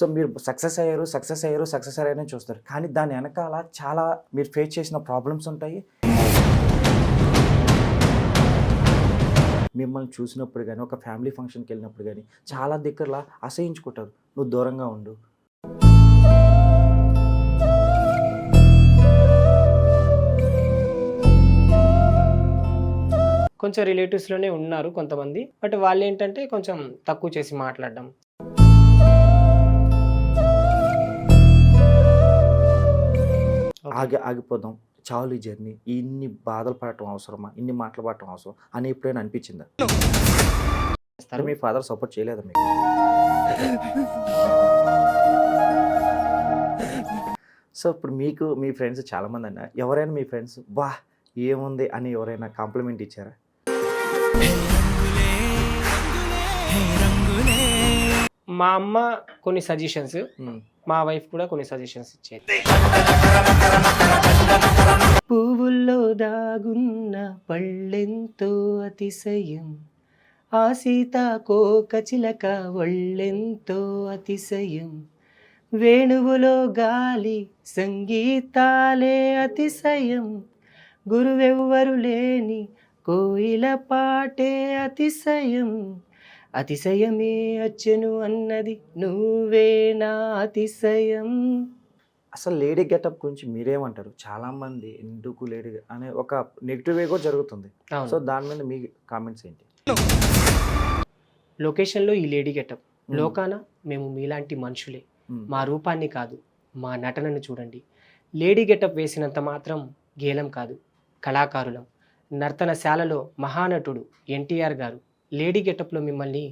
So మీరు success అయ్యారు success అయ్యారు సక్సెస్ అయ్యారని చూస్తారు. కానీ దాని వెనకాల చాలా మీరు ఫేస్ చేసిన ప్రాబ్లమ్స్ ఉంటాయి. మిమ్మల్ని చూసినప్పుడు కానీ ఒక ఫ్యామిలీ ఫంక్షన్కి వెళ్ళినప్పుడు కానీ చాలా దగ్గరలా అసహించుకుంటారు. నువ్వు దూరంగా ఉండు. కొంచెం రిలేటివ్స్లోనే ఉన్నారు కొంతమంది. బట్ వాళ్ళు ఏంటంటే కొంచెం తక్కువ చేసి మాట్లాడడం. ఆగి ఆగిపోదాం. చాలు ఈ జర్నీ. ఇన్ని బాధలు పడటం అవసరమా? ఇన్ని మాటలు పడటం అవసరం? అని ఎప్పుడైనా అనిపించిందా? సరే మీ ఫాదర్ సపోర్ట్ చేయలేదా మీకు? సో ఇప్పుడు మీకు మీ ఫ్రెండ్స్ చాలామంది అన్న ఎవరైనా మీ ఫ్రెండ్స్ వా ఏముంది? అని ఎవరైనా కాంప్లిమెంట్ ఇచ్చారా? మా అమ్మ కొన్ని సజెషన్స్ మా వైఫ్ కూడా కొన్ని సజెషన్స్ ఇచ్చేది. పువ్వుల్లో దాగున్న పళ్ళెంతో అతిశయం. ఆ సీతాకోక చిలక ఒళ్ళెంతో అతిశయం. వేణువులో గాలి సంగీతాలే అతిశయం. గురువెవ్వరు లేని కోయిల పాటే అతిశయం. అతిశయమే అచ్చెను అన్నది నువ్వే నా అతిశయం. అసలు లేడీ గెటప్ గురించి మీరేమంటారు? చాలామంది ఎందుకు లేడీ అనే ఒక నెగిటివ్ వే కూడా జరుగుతుంది. సో దాని మీద మీ కామెంట్స్ ఏంటి? లొకేషన్లో ఈ లేడీ గెటప్. లోకాన మేము మీలాంటి మనుషులే. మా రూపాన్ని కాదు మా నటనను చూడండి. లేడీ గెటప్ వేసినంత మాత్రం గేలం కాదు కళాకారులం. నర్తనశాలలో మహానటుడు ఎన్టీఆర్ గారు. లేడీ గెటప్లో మిమ్మల్ని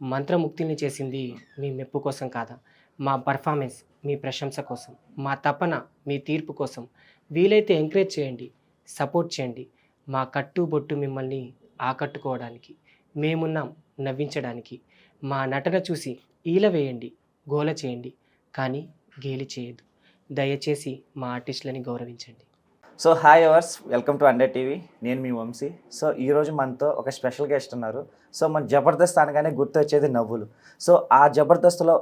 మంత్రముక్తిని చేసింది మీ మెప్పు కోసం కాదా? మా పర్ఫార్మెన్స్ మీ ప్రశంస కోసం మా తపన మీ తీర్పు కోసం వీలైతే ఎంకరేజ్ చేయండి సపోర్ట్ చేయండి. మా కట్టు బొట్టు మిమ్మల్ని ఆకట్టుకోవడానికి మేమున్నాం నవ్వించడానికి. మా నటన చూసి ఈల వేయండి గోల చేయండి కానీ గేలి చేయదు దయచేసి మా ఆర్టిస్టులని గౌరవించండి. So hi hours welcome to under TV నేను మీ వంశీ. సో ఈరోజు మనతో ఒక స్పెషల్ గెస్ట్ ఉన్నారు. సో మన జబర్దస్త్ అనగానే గుర్తు వచ్చేది నవ్వులు. సో ఆ జబర్దస్త్లో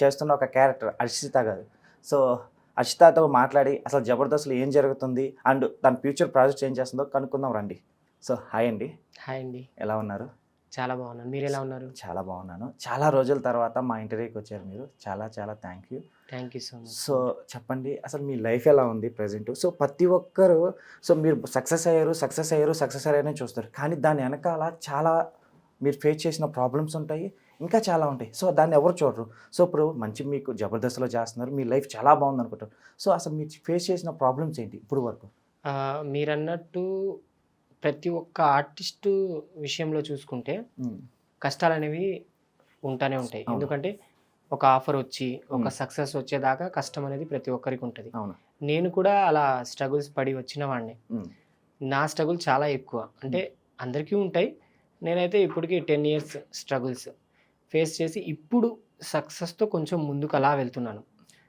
చేస్తున్న ఒక క్యారెక్టర్ అర్షిత గారు. సో అర్షితతో మాట్లాడి అసలు జబర్దస్త్లో ఏం జరుగుతుంది అండ్ తన ఫ్యూచర్ ప్రాజెక్ట్స్ ఏం చేస్తుందో కనుక్కుందాం రండి. సో హాయ్ అండి. హాయ్ అండి. ఎలా ఉన్నారు? చాలా బాగున్నాను. మీరు ఎలా ఉన్నారు? చాలా బాగున్నాను. చాలా రోజుల తర్వాత మా ఇంటర్వ్యూకి వచ్చారు మీరు. చాలా చాలా thank you. Thank you so much. So చెప్పండి అసలు మీ లైఫ్ ఎలా ఉంది ప్రజెంట్? సో ప్రతి ఒక్కరు సో మీరు సక్సెస్ అయ్యారు సక్సెస్ అయ్యారు సక్సెస్ అయ్యారని చూస్తారు. కానీ దాని వెనకాల చాలా మీరు ఫేస్ చేసిన ప్రాబ్లమ్స్ ఉంటాయి ఇంకా చాలా ఉంటాయి. సో దాన్ని ఎవరు చూడరు. సో ఇప్పుడు మంచి మీకు జబర్దస్త్లో చేస్తున్నారు. మీ లైఫ్ చాలా బాగుంది అనుకుంటారు సో అసలు మీరు ఫేస్ చేసిన ప్రాబ్లమ్స్ ఏంటి? ఇప్పుడు వరకు? మీరు అన్నట్టు ప్రతి ఒక్క ఆర్టిస్టు విషయంలో చూసుకుంటే కష్టాలు అనేవి ఉంటానే ఉంటాయి. ఎందుకంటే ఒక ఆఫర్ వచ్చి ఒక. సక్సెస్ వచ్చేదాకా కష్టం అనేది ప్రతి ఒక్కరికి ఉంటుంది. నేను కూడా అలా స్ట్రగుల్స్ పడి వచ్చిన వాడిని. నా స్ట్రగుల్ చాలా ఎక్కువ. అంటే అందరికీ ఉంటాయి. నేనైతే ఇప్పటికి టెన్ ఇయర్స్ స్ట్రగుల్స్ ఫేస్ చేసి ఇప్పుడు సక్సెస్తో కొంచెం ముందుకు అలా వెళ్తున్నాను.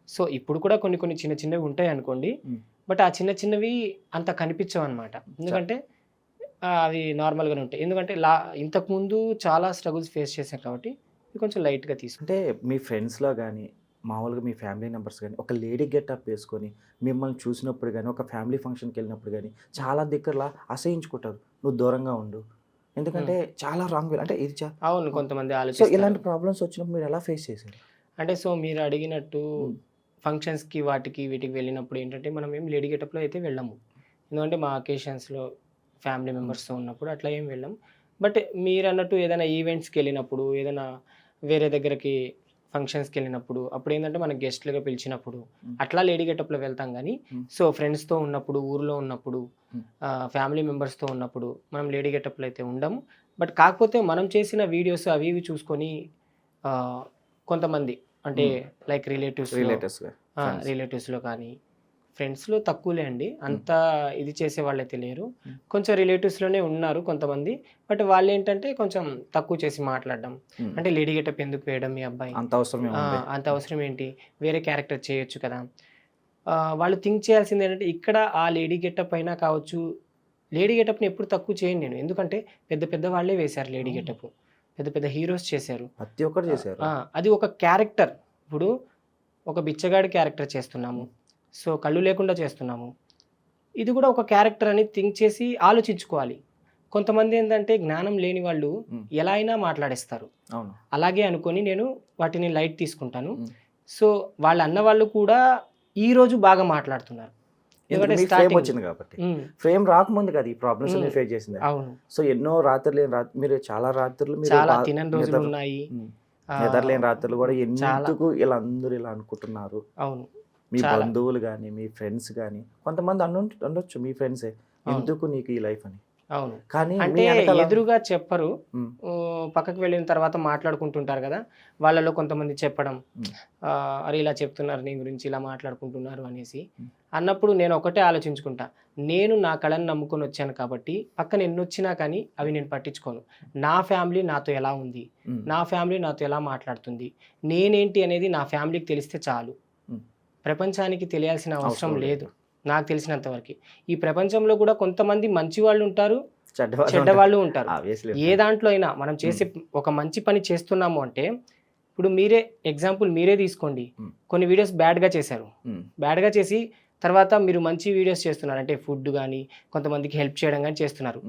సో ఇప్పుడు కూడా కొన్ని కొన్ని చిన్న చిన్నవి ఉంటాయి అనుకోండి. బట్ ఆ చిన్న చిన్నవి అంత కనిపించవు అనమాట ఎందుకంటే అవి నార్మల్గానే ఉంటాయి. ఎందుకంటే లా ఇంతకుముందు చాలా స్ట్రగుల్స్ ఫేస్ చేశాను కాబట్టి ఇది కొంచెం లైట్గా తీసుకుంటాను అంటే మీ ఫ్రెండ్స్లో కానీ మామూలుగా మీ ఫ్యామిలీ మెంబర్స్ కానీ ఒక లేడీ గెటప్ వేసుకొని మిమ్మల్ని చూసినప్పుడు కానీ ఒక ఫ్యామిలీ ఫంక్షన్కి వెళ్ళినప్పుడు కానీ చాలా దగ్గరలా అసహించుకుంటారు. నువ్వు దూరంగా ఉండు. ఎందుకంటే చాలా రాంగ్ అంటే ఇది అవును కొంతమంది ఆలోచిస్తారు. ఇలాంటి ప్రాబ్లమ్స్ వచ్చినప్పుడు మీరు ఎలా ఫేస్ చేశారు? అంటే సో మీరు అడిగినట్టు. ఫంక్షన్స్కి వాటికి వీటికి వెళ్ళినప్పుడు ఏంటంటే మనం ఏం లేడీ గెటప్లో అయితే వెళ్ళము. ఎందుకంటే మా అకేషన్స్లో ఫ్యామిలీ మెంబర్స్తో ఉన్నప్పుడు అట్లా ఏం వెళ్ళాం బట్ మీరు అన్నట్టు ఏదైనా ఈవెంట్స్కి వెళ్ళినప్పుడు ఏదైనా వేరే దగ్గరికి ఫంక్షన్స్కి వెళ్ళినప్పుడు అప్పుడు ఏంటంటే మన గెస్ట్లుగా పిలిచినప్పుడు. అట్లా లేడీ గెటప్లో వెళ్తాం కానీ. సో ఫ్రెండ్స్తో ఉన్నప్పుడు ఊర్లో ఉన్నప్పుడు. ఫ్యామిలీ మెంబర్స్తో ఉన్నప్పుడు మనం లేడీ గెటప్లో అయితే ఉండము బట్ కాకపోతే మనం చేసిన వీడియోస్ అవి ఇవి చూసుకొని కొంతమంది అంటే లైక్ రిలేటివ్స్. రిలేటివ్స్లో కానీ ఫ్రెండ్స్లో తక్కువలే అండి. అంత ఇది చేసే వాళ్ళైతే లేరు. Hmm. కొంచెం రిలేటివ్స్లోనే ఉన్నారు కొంతమంది. బట్ వాళ్ళు ఏంటంటే కొంచెం తక్కువ చేసి మాట్లాడడం. అంటే లేడీ గెటప్ ఎందుకు వేయడం మీ అబ్బాయి? అంత అవసరం అంత అవసరం ఏంటి? వేరే క్యారెక్టర్ చేయొచ్చు కదా. వాళ్ళు థింక్ చేయాల్సింది ఏంటంటే ఇక్కడ ఆ లేడీ గెటప్ అయినా కావచ్చు లేడీ గెటప్ని ఎప్పుడు తక్కువ చేయను నేను. ఎందుకంటే పెద్ద పెద్ద వాళ్ళే వేశారు లేడీ. గెటప్. పెద్ద పెద్ద హీరోస్ చేశారు. ప్రతి ఒక్కరు చేశారు. అది ఒక క్యారెక్టర్. ఇప్పుడు ఒక బిచ్చగాడి క్యారెక్టర్ చేస్తున్నాము. సో కళ్ళు లేకుండా చేస్తున్నాము. ఇది కూడా ఒక క్యారెక్టర్ అని థింక్ చేసి ఆలోచించుకోవాలి. కొంతమంది ఏంటంటే జ్ఞానం లేని వాళ్ళు. ఎలా అయినా మాట్లాడేస్తారు. అవును. అలాగే అనుకొని నేను వాటిని లైట్ తీసుకుంటాను. సో వాళ్ళ అన్న వాళ్ళు కూడా ఈ రోజు బాగా మాట్లాడుతున్నారు. ఫ్రేమ్ వచ్చింది కాబట్టి. ఫ్రేమ్ రాకముందు కదా ఈ ప్రాబ్లమ్స్. ఫేస్ చేసింది. అవును. సో ఎన్నో రాత్రులు రాత్రి మీరు చాలా రాత్రులు చాలా తినని రోజులు ఉన్నాయి. నిద్రలేని రాత్రులు కూడా. ఎందుకు ఇలా అందరూ ఇలా అనుకుంటున్నారు? అవును. మీ. బంధువులు కానీ మీ ఫ్రెండ్స్ కానీ కొంతమంది అను అనొచ్చు మీ ఫ్రెండ్సే. ఎందుకు నీకు ఈ లైఫ్ అని? అవును. కానీ అంటే ఎదురుగా చెప్పరు. పక్కకు వెళ్ళిన తర్వాత మాట్లాడుకుంటుంటారు కదా వాళ్ళలో కొంతమంది చెప్పడం అరే ఇలా చెప్తున్నారు నీ గురించి ఇలా మాట్లాడుకుంటున్నారు అనేసి. అన్నప్పుడు నేను ఒకటే ఆలోచించుకుంటా నేను నా కళను నమ్ముకొని వచ్చాను కాబట్టి పక్కన ఎన్ని వచ్చినా కానీ అవి నేను పట్టించుకోను. నా ఫ్యామిలీ నాతో ఎలా ఉంది. నా ఫ్యామిలీ నాతో ఎలా మాట్లాడుతుంది? నేనేంటి అనేది నా ఫ్యామిలీకి తెలిస్తే చాలు. ప్రపంచానికి తెలియాల్సిన అవసరం లేదు. నాకు తెలిసినంత వరకు. ఈ ప్రపంచంలో కూడా కొంతమంది మంచి వాళ్ళు ఉంటారు చెడ్డవాళ్ళు చెడ్డ ఉంటారు. వాళ్ళు ఉంటారు ఏ దాంట్లో అయినా మనం చేసే ఒక మంచి పని చేస్తున్నాము అంటే ఇప్పుడు మీరే ఎగ్జాంపుల్ మీరే తీసుకోండి. మ్మ్. కొన్ని వీడియోస్ బ్యాడ్గా చేశారు. బ్యాడ్గా చేసి తర్వాత మీరు మంచి వీడియోస్ చేస్తున్నారు. అంటే ఫుడ్ కానీ కొంతమందికి హెల్ప్ చేయడం కానీ చేస్తున్నారు.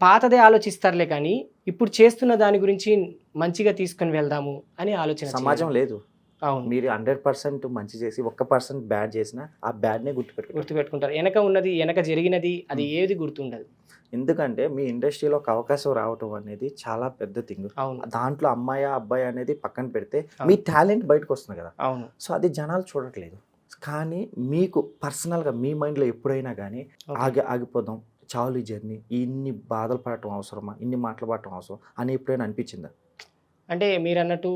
పాతదే ఆలోచిస్తారులే కానీ ఇప్పుడు చేస్తున్న దాని గురించి మంచిగా తీసుకొని వెళ్దాము అని ఆలోచన సమాజం. లేదు. మీరు హండ్రెడ్ పర్సెంట్ మంచి చేసి ఒక్క పర్సెంట్ బ్యాడ్ చేసినా ఆ బ్యాడ్నే గుర్తుపెట్టుకుంటారు. గుర్తుపెట్టుకుంటారు. వెనక ఉన్నది వెనక జరిగినది అది ఏది గుర్తుండదు. ఎందుకంటే మీ ఇండస్ట్రీలో ఒక అవకాశం రావటం అనేది చాలా పెద్ద థింగ్. అవును. దాంట్లో అమ్మాయి అబ్బాయి అనేది పక్కన పెడితే. మీ టాలెంట్ బయటకు వస్తుంది కదా. అవును. సో అది జనాలు చూడట్లేదు. కానీ మీకు పర్సనల్గా మీ మైండ్లో ఎప్పుడైనా కానీ. ఆగి ఆగిపోదాం చాలు ఈ జర్నీ ఇన్ని బాధలు పడటం అవసరమా ఇన్ని మాటలు పడటం అవసరం అని ఎప్పుడైనా అనిపించిందా? అంటే మీరు అన్నట్టు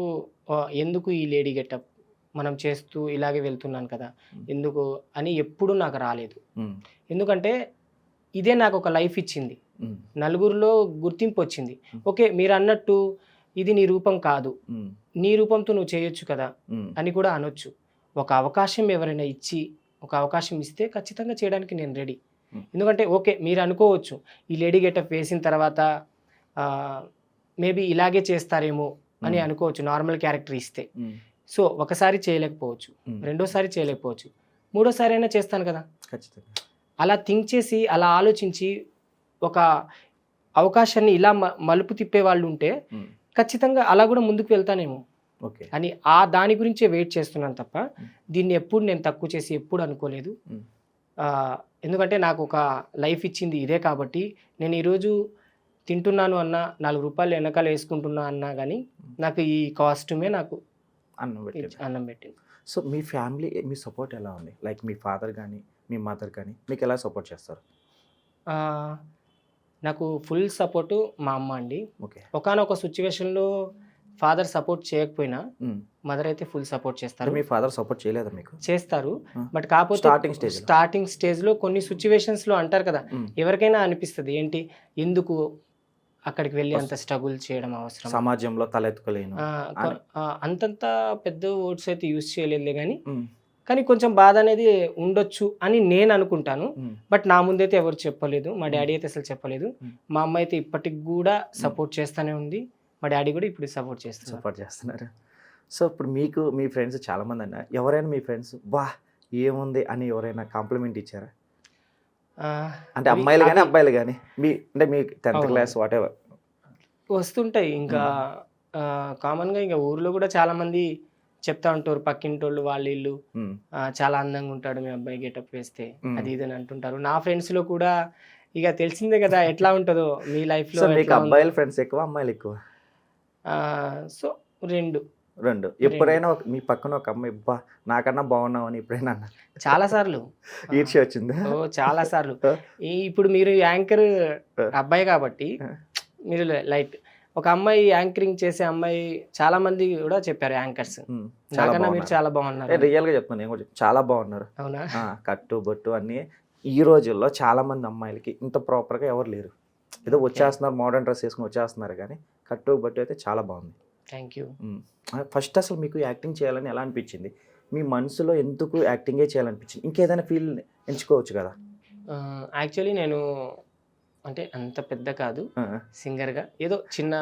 ఎందుకు ఈ లేడీ గెటప్ మనం చేస్తూ ఇలాగే వెళ్తున్నాను కదా. ఎందుకు అని ఎప్పుడు నాకు రాలేదు. ఎందుకంటే ఇదే నాకు ఒక లైఫ్ ఇచ్చింది. నలుగురిలో గుర్తింపు వచ్చింది. ఓకే మీరు అన్నట్టు ఇది నీ రూపం కాదు. నీ రూపంతో నువ్వు చేయొచ్చు కదా అని కూడా అనొచ్చు. ఒక అవకాశం ఎవరైనా ఇచ్చి ఒక అవకాశం ఇస్తే ఖచ్చితంగా చేయడానికి నేను రెడీ. ఎందుకంటే ఓకే మీరు అనుకోవచ్చు ఈ లేడీ గెటప్ వేసిన తర్వాత మేబీ ఇలాగే చేస్తారేమో అని అనుకోవచ్చు నార్మల్ క్యారెక్టర్ ఇస్తే. సో ఒకసారి చేయలేకపోవచ్చు రెండోసారి చేయలేకపోవచ్చు. మూడోసారి అయినా చేస్తాను కదా. ఖచ్చితంగా. అలా థింక్ చేసి అలా ఆలోచించి ఒక అవకాశాన్ని ఇలా మలుపు తిప్పే వాళ్ళు ఉంటే ఖచ్చితంగా అలా కూడా ముందుకు వెళ్తానేమో. ఓకే. అని ఆ దాని గురించే వెయిట్ చేస్తున్నాను తప్ప. దీన్ని ఎప్పుడు నేను తక్కువ చేసి ఎప్పుడు అనుకోలేదు. ఎందుకంటే నాకు ఒక లైఫ్ ఇచ్చింది ఇదే కాబట్టి నేను ఈరోజు తింటున్నాను అన్నా నాలుగు రూపాయలు వెనకాల వేసుకుంటున్నా అన్నా కానీ నాకు ఈ కాస్ట్యూమే నాకు అన్నం పెట్టింది. అన్నం పెట్టింది. సో మీ ఫ్యామిలీ మీ సపోర్ట్ ఎలా ఉంది? లైక్ మీ ఫాదర్ కానీ మీ మదర్ కానీ మీకు ఎలా సపోర్ట్ చేస్తారు? నాకు ఫుల్ సపోర్టు మా అమ్మ అండి. ఓకే. ఒకనొక సిచ్యువేషన్లో ఫాదర్ సపోర్ట్ చేయకపోయినా. మదర్ అయితే ఫుల్ సపోర్ట్ చేస్తారు. మీ ఫాదర్ సపోర్ట్ చేయలేదా మీకు? చేస్తారు. బట్ కాకపోతే stage లో. స్టార్టింగ్ స్టేజ్లో కొన్ని సిచ్యువేషన్స్లో అంటారు కదా. ఎవరికైనా అనిపిస్తుంది ఏంటి? ఎందుకు అక్కడికి వెళ్ళి అంత స్ట్రగుల్ చేయడం అవసరం. సమాజంలో తలెత్తుకోలేను. అంతంత పెద్ద వర్డ్స్ అయితే యూజ్ చేయలేదులే కానీ కానీ కొంచెం బాధ అనేది ఉండొచ్చు అని నేను అనుకుంటాను. బట్ నా ముందైతే ఎవరు చెప్పలేదు మా డాడీ అయితే అసలు చెప్పలేదు. మా అమ్మ అయితే ఇప్పటికి కూడా సపోర్ట్ చేస్తూనే ఉంది. మా డాడీ కూడా ఇప్పుడు సపోర్ట్ చేస్తున్నారు. సపోర్ట్ చేస్తున్నారు. సో ఇప్పుడు మీకు మీ ఫ్రెండ్స్ చాలా మంది అన్న ఎవరైనా మీ ఫ్రెండ్స్ వా ఏముంది? అని ఎవరైనా కాంప్లిమెంట్ ఇచ్చారా? అంటే అమ్మాయిలు కానీ అబ్బాయిలు కానీ మీ అంటే మీ టెన్త్. క్లాస్ వాట్ ఎవర్ వస్తుంటాయి. ఇంకా కామన్గా ఇంకా ఊర్లో కూడా చాలా మంది చెప్తా ఉంటారు. పక్కింటోళ్ళు వాళ్ళ ఇల్లు చాలా అందంగా ఉంటాడు మీ అబ్బాయి గెటప్ వేస్తే. అది ఇది అని అంటుంటారు. నా ఫ్రెండ్స్లో కూడా ఇక తెలిసిందే కదా ఎట్లా ఉంటుందో మీ లైఫ్లో. అబ్బాయిల ఫ్రెండ్స్ ఎక్కువ అమ్మాయిలు ఎక్కువ? ఆ, సో రెండు. రెండు. ఎప్పుడైనా మీ పక్కన ఒక అమ్మాయి బా నాకన్నా బాగున్నావు అని ఎప్పుడైనా అన్నారు చాలా సార్లు. ఈర్ష్య వచ్చిందా? ఓ చాలా సార్లు. ఇప్పుడు మీరు యాంకర్. అబ్బాయి కాబట్టి మీరు లైట్. ఒక అమ్మాయి యాంకరింగ్ చేసే అమ్మాయి చాలా మంది కూడా చెప్పారు యాంకర్స్. నాకన్నా మీరు బాగున్నారు. చాలా బాగున్నారు. రియల్గా చెప్తాను నేను కూడా. చాలా బాగున్నారు. అవునా? కట్టు బొట్టు అన్ని ఈ రోజుల్లో చాలా మంది అమ్మాయిలకి ఇంత ప్రాపర్గా ఎవరు లేరు. ఏదో వచ్చేస్తున్నారు మోడర్న్ డ్రెస్ వేసుకుని వచ్చేస్తున్నారు కానీ కట్టు బొట్టు అయితే చాలా బాగుంది. థ్యాంక్ యూ ఫస్ట్ అసలు మీకు యాక్టింగ్ చేయాలని ఎలా అనిపించింది? మీ మనసులో ఎందుకు యాక్టింగే చేయాలనిపించింది? ఇంకేదైనా ఫీల్ ఎంచుకోవచ్చు కదా? యాక్చువల్లీ నేను అంటే అంత పెద్ద కాదు. సింగర్గా. ఏదో చిన్న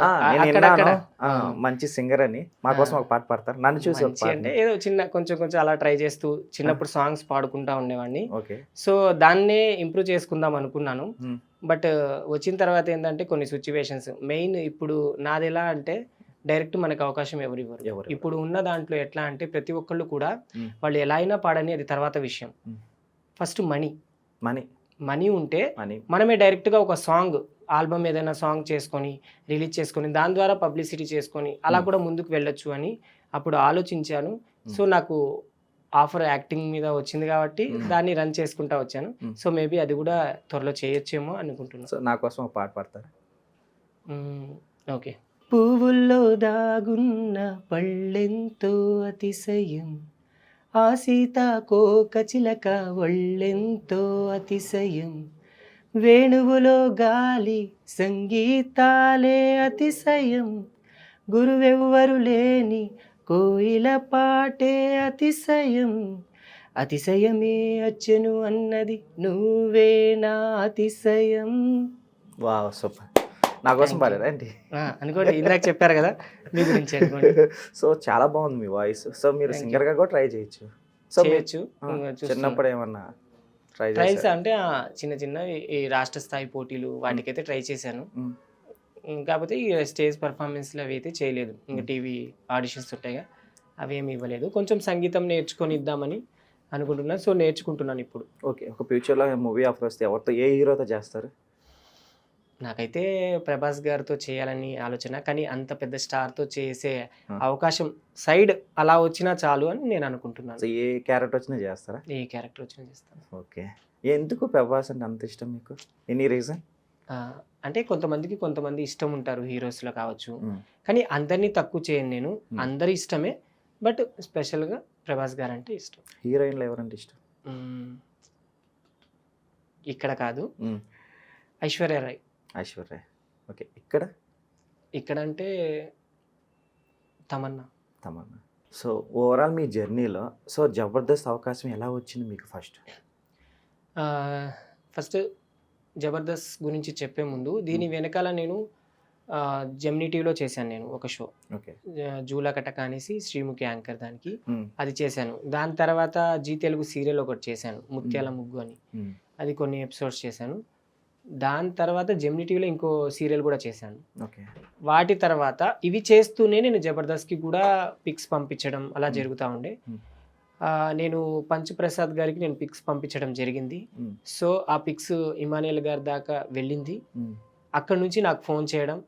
మంచి సింగర్ అని. మా కోసం ఒక పాట పాడతారు. నన్ను చూసి అంటే ఏదో చిన్న కొంచెం కొంచెం అలా ట్రై చేస్తూ చిన్నప్పుడు సాంగ్స్ పాడుకుంటా ఉండేవాడిని. ఓకే. సో దాన్నే ఇంప్రూవ్ చేసుకుందాం అనుకున్నాను. బట్ వచ్చిన తర్వాత ఏంటంటే కొన్ని సిచ్యువేషన్స్. మెయిన్ ఇప్పుడు నాది ఎలా అంటే డైరెక్ట్ మనకు అవకాశం ఎవరు ఇవ్వరు. ఇప్పుడు ఉన్న దాంట్లో ఎట్లా అంటే ప్రతి ఒక్కళ్ళు కూడా. వాళ్ళు ఎలా అయినా పాడని అది తర్వాత విషయం. First money. మనీ. మనీ ఉంటే మనీ. మనమే డైరెక్ట్గా ఒక సాంగ్ ఆల్బమ్ ఏదైనా సాంగ్ చేసుకొని రిలీజ్ చేసుకొని దాని ద్వారా పబ్లిసిటీ చేసుకొని అలా. కూడా ముందుకు వెళ్ళొచ్చు అని అప్పుడు ఆలోచించాను. సో నాకు ఆఫర్ యాక్టింగ్ మీద వచ్చింది కాబట్టి. దాన్ని రన్ చేసుకుంటా వచ్చాను. సో మేబీ అది కూడా త్వరలో చేయొచ్చేమో అనుకుంటున్నాను సో నా కోసం ఒక పాట పాడతారు? ఓకే. పువ్వుల్లో దాగున్న పళ్ళెంతో అతిశయం. ఆ సీతాకోక చిలక ఒళ్ళెంతో అతిశయం. వేణువులో గాలి సంగీతాలే అతిశయం. గురువెవ్వరు లేని కోయిల పాటే అతిశయం. అతిశయమే అచ్చెను అన్నది నువ్వే నా అతిశయం. వా సూపర్. నా కోసం. పాడారా ఏంటి? అనుకోండి ఇందాక చెప్పారు కదా మీ గురించి సో చాలా బాగుంది మీ వాయిస్. సో మీరు. సింగర్గా కూడా ట్రై చేయొచ్చు. సో చేయొచ్చు. చిన్నప్పుడు ఏమన్నా ట్రై ట్రైల్స్ అంటే చిన్న చిన్న ఈ- రాష్ట్ర స్థాయి పోటీలు వాటికైతే ట్రై చేశాను. కాకపోతే ఈ స్టేజ్ పర్ఫార్మెన్స్లు అవి అయితే చేయలేదు. ఇంకా. టీవీ ఆడిషన్స్ ఉంటాయిగా అవి ఏమి ఇవ్వలేదు. కొంచెం సంగీతం నేర్చుకొని ఇద్దామని అనుకుంటున్నాను సో నేర్చుకుంటున్నాను ఇప్పుడు. ఓకే ఒక ఫ్యూచర్లో మూవీ ఆఫర్ వస్తే ఎవరితో ఏ హీరోతో చేస్తారు? నాకైతే ప్రభాస్ గారితో చేయాలని ఆలోచన కానీ అంత పెద్ద స్టార్తో చేసే. అవకాశం సైడ్ అలా వచ్చినా చాలు అని నేను అనుకుంటున్నాను. ఏ క్యారెక్టర్ వచ్చినా చేస్తారా? ఏ క్యారెక్టర్ వచ్చినా చేస్తాను. ఓకే. ఎందుకు ప్రభాస్ అంటే అంత ఇష్టం మీకు? Any reason? అంటే కొంతమందికి కొంతమంది ఇష్టం ఉంటారు హీరోస్లో కావచ్చు. కానీ అందరినీ తక్కువ చేయను నేను. అందరి ఇష్టమే బట్ స్పెషల్గా ప్రభాస్ గారు అంటే ఇష్టం. హీరోయిన్లు ఎవరంటే ఇష్టం. ఇక్కడ కాదు. ఐశ్వర్య రాయ్. ఐశ్వర్య. ఓకే ఇక్కడ? ఇక్కడ అంటే తమన్నా. తమన్నా. సో ఓవరాల్ మీ జర్నీలో సో జబర్దస్త్ అవకాశం ఎలా వచ్చింది మీకు ఫస్ట్? ఫస్ట్ జబర్దస్త్ గురించి చెప్పే ముందు దీని వెనకాల నేను జెమినీ టీవీలో చేశాను నేను ఒక షో. ఓకే. జూలా కటక అనేసి శ్రీముఖి యాంకర్ దానికి అది చేశాను. దాని తర్వాత జీ తెలుగు సీరియల్ ఒకటి చేశాను ముత్యాల ముగ్గు అని. అది కొన్ని ఎపిసోడ్స్ చేశాను. దాని తర్వాత జెమినీ టీవీలో ఇంకో సీరియల్ కూడా చేశాను. ఓకే. వాటి తర్వాత ఇవి చేస్తూనే నేను జబర్దస్త్కి కూడా పిక్స్ పంపించడం అలా. జరుగుతూ ఉండే. నేను పంచప్రసాద్ గారికి నేను పిక్స్ పంపించడం జరిగింది. సో ఆ పిక్స్ ఇమానియల్ గారి దాకా వెళ్ళింది. అక్కడ నుంచి నాకు ఫోన్ చేయడం.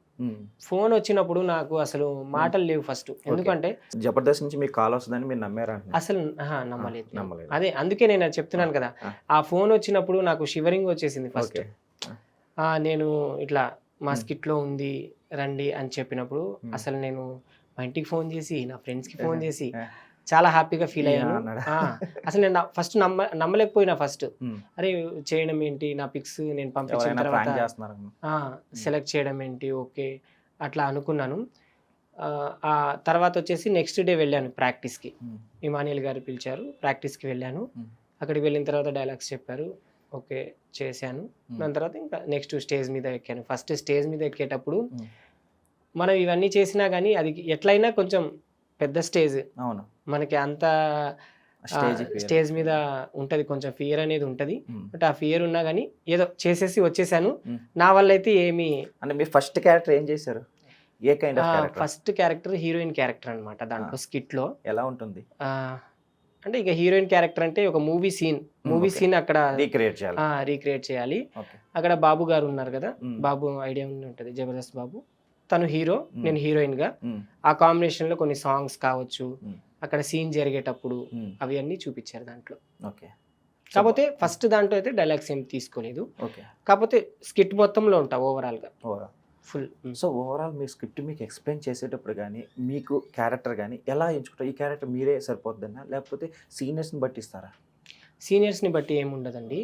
ఫోన్ వచ్చినప్పుడు నాకు అసలు మాటలు లేవు ఫస్ట్. ఎందుకంటే జబర్దస్త్ నుంచి మీకు కాల్ వస్తుందని మీరు నమ్మారా? అసలు నమ్మలేదు. నమ్మలేదు. అదే అందుకే నేను చెప్తున్నాను కదా. ఆ. ఫోన్ వచ్చినప్పుడు నాకు షివరింగ్ వచ్చేసింది ఫస్ట్ నేను ఇట్లా మా Hmm. skit లో ఉంది రండి అని చెప్పినప్పుడు. అసలు నేను మా ఇంటికి ఫోన్ చేసి నా ఫ్రెండ్స్కి ఫోన్. చేసి. చాలా హ్యాపీగా ఫీల్ అయ్యాను అసలు నేను ఫస్ట్ నమ్మ నమ్మలేకపోయినా ఫస్ట్. అరే చేయడం ఏంటి నా పిక్స్ నేను పంపించిన తర్వాత సెలెక్ట్ చేయడం ఏంటి ఓకే అట్లా అనుకున్నాను ఆ, తర్వాత వచ్చేసి నెక్స్ట్ డే వెళ్ళాను ప్రాక్టీస్కి. ఇమానియల్ గారు పిలిచారు ప్రాక్టీస్కి వెళ్ళాను. అక్కడికి వెళ్ళిన తర్వాత డైలాగ్స్ చెప్పారు ఓకే చేశాను. దాని తర్వాత ఇంకా నెక్స్ట్ స్టేజ్ మీద ఎక్కాను. ఫస్ట్ స్టేజ్ మీద ఎక్కేటప్పుడు. మనం ఇవన్నీ చేసినా కానీ అది ఎట్లయినా కొంచెం పెద్ద స్టేజ్. అవును. మనకి అంత స్టేజ్ మీద ఉంటది కొంచెం ఫియర్ అనేది ఉంటది. బట్ ఆ ఫియర్ ఉన్నా కానీ ఏదో చేసేసి వచ్చేసాను. నా వల్ల అయితే ఏమి అంటే మీ ఫస్ట్ క్యారెక్టర్ ఏం చేశారు? ఏ kind first character heroine character అనమాట దాంట్లో skit లో ఎలా ఉంటుంది? అంటే ఇక హీరోయిన్ క్యారెక్టర్ అంటే ఒక మూవీ సీన్ మూవీ. సీన్ అక్కడ రీక్రియేట్ చేయాలి రీక్రియేట్ చేయాలి అక్కడ బాబు గారు ఉన్నారు కదా. బాబు ఐడియా ఉంటుంది జబర్దస్త్ బాబు తను హీరో. నేను హీరోయిన్గా. ఆ కాంబినేషన్లో కొన్ని సాంగ్స్ కావచ్చు. అక్కడ సీన్ జరిగేటప్పుడు. అవి అన్నీ చూపించారు దాంట్లో ఓకే కాకపోతే ఫస్ట్ దాంట్లో అయితే డైలాగ్స్ ఏం తీసుకోలేదు ఓకే కాకపోతే స్కిట్ మొత్తంలో ఉంటా ఓవరాల్గా ఫుల్. సో ఓవరాల్ మీ స్క్రిప్ట్ మీకు ఎక్స్ప్లెయిన్ చేసేటప్పుడు కానీ మీకు క్యారెక్టర్ కానీ ఎలా ఎంచుకుంటారు ఈ క్యారెక్టర్ మీరే సరిపోద్దన్నా లేకపోతే సీనియర్స్ని బట్టి ఇస్తారా సీనియర్స్ని బట్టి ఏమి ఉండదండి.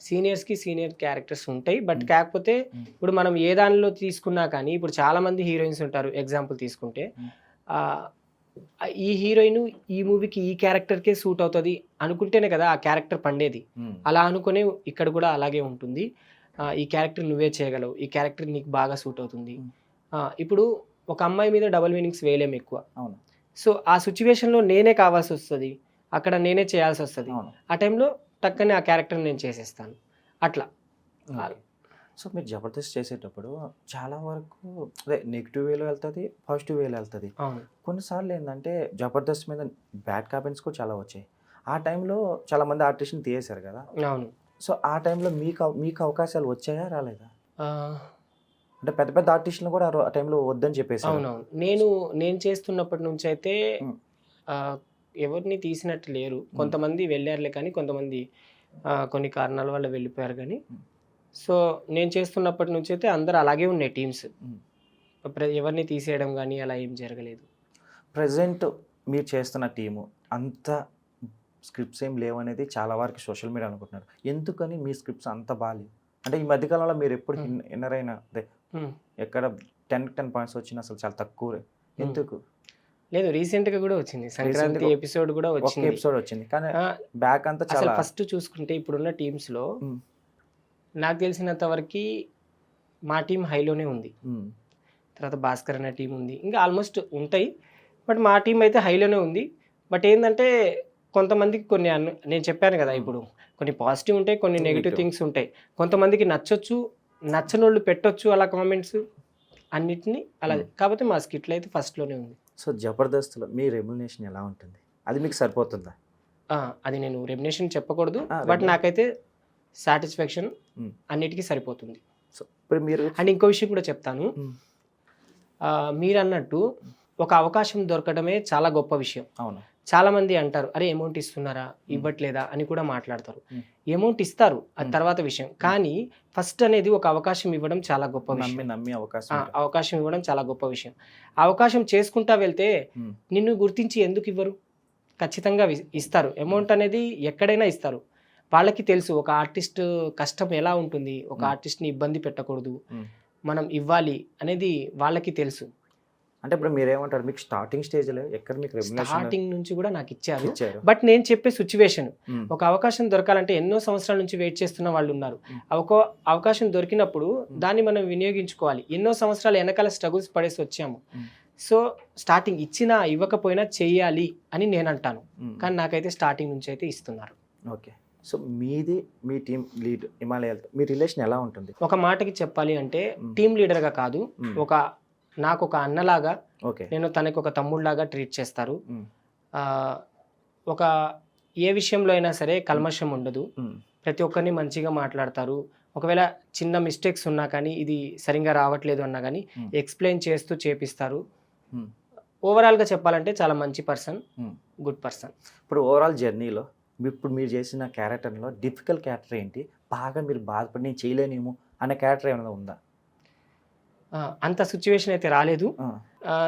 సీనియర్స్కి సీనియర్ క్యారెక్టర్స్ ఉంటాయి. బట్. కాకపోతే. ఇప్పుడు మనం ఏ దానిలో తీసుకున్నా కానీ ఇప్పుడు చాలా మంది హీరోయిన్స్ ఉంటారు ఎగ్జాంపుల్ తీసుకుంటే. ఈ హీరోయిన్ ఈ మూవీకి ఈ క్యారెక్టర్కే సూట్ అవుతుంది అనుకుంటేనే కదా ఆ క్యారెక్టర్ పండేది. అలా అనుకునే ఇక్కడ కూడా అలాగే ఉంటుంది. ఈ క్యారెక్టర్ నువ్వే చేయగలవు. ఈ క్యారెక్టర్ నీకు బాగా సూట్ అవుతుంది. ఇప్పుడు ఒక అమ్మాయి మీద డబుల్ మీనింగ్స్ వేయలేము ఎక్కువ. అవును. సో ఆ సిచ్యువేషన్లో నేనే కావాల్సి వస్తుంది. అక్కడ నేనే చేయాల్సి వస్తుంది. అవును. ఆ టైంలో టక్కనే ఆ క్యారెక్టర్ నేను చేసేస్తాను. అట్లా. సో మీరు జబర్దస్త్ చేసేటప్పుడు చాలా వరకు అదే నెగిటివ్ వేలో వెళ్తుంది పాజిటివ్ వేలో వెళ్తుంది. అవును. కొన్నిసార్లు ఏంటంటే జబర్దస్త్ మీద బ్యాడ్ కామెంట్స్ కూడా చాలా వచ్చాయి. ఆ టైంలో చాలా మంది ఆర్టిస్ట్ని తీసేశారు కదా. అవును. సో ఆ టైంలో మీకు మీకు అవకాశాలు వచ్చాయా రాలేదా? అంటే పెద్ద పెద్ద ఆర్టిస్టులు కూడా ఆ టైంలో వద్దని చెప్పేసి అవునవును. నేను నేను చేస్తున్నప్పటి నుంచి అయితే ఎవరిని తీసినట్టు లేరు. కొంతమంది వెళ్ళారులే కానీ కొంతమంది కొన్ని కారణాల వల్ల వెళ్ళిపోయారు కానీ. సో నేను చేస్తున్నప్పటి నుంచి అయితే అందరు అలాగే ఉన్నాయి టీమ్స్. ఎవరిని తీసేయడం కానీ అలా ఏం జరగలేదు. ప్రజెంట్ మీరు చేస్తున్న టీము అంత స్క్రిప్ట్స్ ఏం లేవనేది చాలా వరకు సోషల్ మీడియా అనుకుంటున్నారు. ఎందుకని మీ స్క్రిప్ట్స్ అంత బాగాలేవు అంటే ఈ మధ్యకాలంలో మీరు ఎప్పుడు. ఇన్నర్ అయిన అదే. ఎక్కడ టెన్ టెన్ పాయింట్స్ వచ్చినా అసలు చాలా తక్కువ ఎందుకు? లేదు రీసెంట్గా కూడా వచ్చింది. సంక్రాంతి ఎపిసోడ్ కూడా వచ్చింది. ఎపిసోడ్ వచ్చింది. కానీ బ్యాక్ అంతా చాలా ఫస్ట్ చూసుకుంటే ఇప్పుడున్న టీమ్స్లో. నాకు తెలిసినంత వరకు మా టీం హైలోనే ఉంది. తర్వాత భాస్కర్ అనే టీం ఉంది. ఇంకా ఆల్మోస్ట్ ఉంటాయి. బట్ మా టీం అయితే హైలోనే ఉంది. బట్ ఏంటంటే కొంతమందికి కొన్ని నేను చెప్పాను కదా ఇప్పుడు కొన్ని పాజిటివ్ ఉంటాయి కొన్ని నెగిటివ్. థింగ్స్ ఉంటాయి. కొంతమందికి నచ్చొచ్చు నచ్చనోళ్ళు పెట్టొచ్చు అలా కామెంట్స్ అన్నిటిని అలా. కాకపోతే మా స్కిట్లో అయితే ఫస్ట్లోనే ఉంది. సో జబర్దస్త్లో మీ రెమ్యునేషన్ ఎలా ఉంటుంది? అది మీకు సరిపోతుందా? అది నేను రెమ్యునేషన్ చెప్పకూడదు బట్. నాకైతే సాటిస్ఫాక్షన్. అన్నిటికీ సరిపోతుంది. సో ఇప్పుడు మీరు అండ్ ఇంకో విషయం కూడా చెప్తాను. మీరు అన్నట్టు ఒక అవకాశం దొరకడమే చాలా గొప్ప విషయం. అవును. చాలా మంది అంటారు అరే అమౌంట్ ఇస్తున్నారా? ఇవ్వట్లేదా? అని కూడా మాట్లాడతారు. అమౌంట్ ఇస్తారు అది. తర్వాత విషయం. కానీ ఫస్ట్ అనేది ఒక అవకాశం ఇవ్వడం చాలా గొప్ప నమ్మి విషయం. నమ్మి అవకాశం. అవకాశం ఇవ్వడం చాలా గొప్ప విషయం. అవకాశం చేసుకుంటా వెళ్తే. నిన్ను గుర్తించి ఎందుకు ఇవ్వరు? ఖచ్చితంగా ఇస్తారు. అమౌంట్ అనేది ఎక్కడైనా ఇస్తారు. వాళ్ళకి తెలుసు ఒక ఆర్టిస్ట్ కష్టం ఎలా ఉంటుంది? ఒక. ఆర్టిస్ట్ని ఇబ్బంది పెట్టకూడదు. మనం ఇవ్వాలి అనేది వాళ్ళకి తెలుసు. అంటే ఇప్పుడు మీరు ఏమంటారు మీకు స్టార్టింగ్ స్టేజ్లో ఎక్కడ మీకు స్టార్టింగ్ నుంచి కూడా నాకు ఇచ్చారు బట్ నేను చెప్పే సిచ్యువేషన్. ఒక అవకాశం దొరకాలంటే ఎన్నో సంవత్సరాల నుంచి వెయిట్ చేస్తున్న వాళ్ళు ఉన్నారు. ఒక అవకాశం దొరికినప్పుడు దాన్ని మనం వినియోగించుకోవాలి ఎన్నో సంవత్సరాలు వెనకాల స్ట్రగుల్స్ పడేసి వచ్చాము. సో స్టార్టింగ్ ఇచ్చినా ఇవ్వకపోయినా చెయ్యాలి అని నేను అంటాను. కానీ నాకైతే స్టార్టింగ్ నుంచి అయితే ఇస్తున్నారు ఓకే సో మీది మీ టీం లీడ్ హిమాలయాలతో మీ రిలేషన్ ఎలా ఉంటుంది ఒక మాటకి చెప్పాలి అంటే. టీమ్ లీడర్గా కాదు. ఒక నాకు ఒక అన్నలాగా ఓకే. నేను తనకి ఒక తమ్ముళ్ళలాగా ట్రీట్ చేస్తారు. ఒక ఏ విషయంలో అయినా సరే కల్మషం ఉండదు. ప్రతి ఒక్కరిని మంచిగా మాట్లాడతారు. ఒకవేళ చిన్న మిస్టేక్స్ ఉన్నా కానీ ఇది సరిగా రావట్లేదు అన్నా కానీ. ఎక్స్ప్లెయిన్ చేస్తూ చేపిస్తారు. ఓవరాల్గా చెప్పాలంటే చాలా మంచి పర్సన్. గుడ్ పర్సన్ ఇప్పుడు ఓవరాల్ జర్నీలో ఇప్పుడు మీరు చేసిన క్యారెక్టర్లో డిఫికల్ట్ క్యారెక్టర్ ఏంటి? బాగా మీరు బాధపడి నేను చేయలేనేమో అనే క్యారెక్టర్ ఏమైనా ఉందా? అంత సిచ్యువేషన్ అయితే రాలేదు.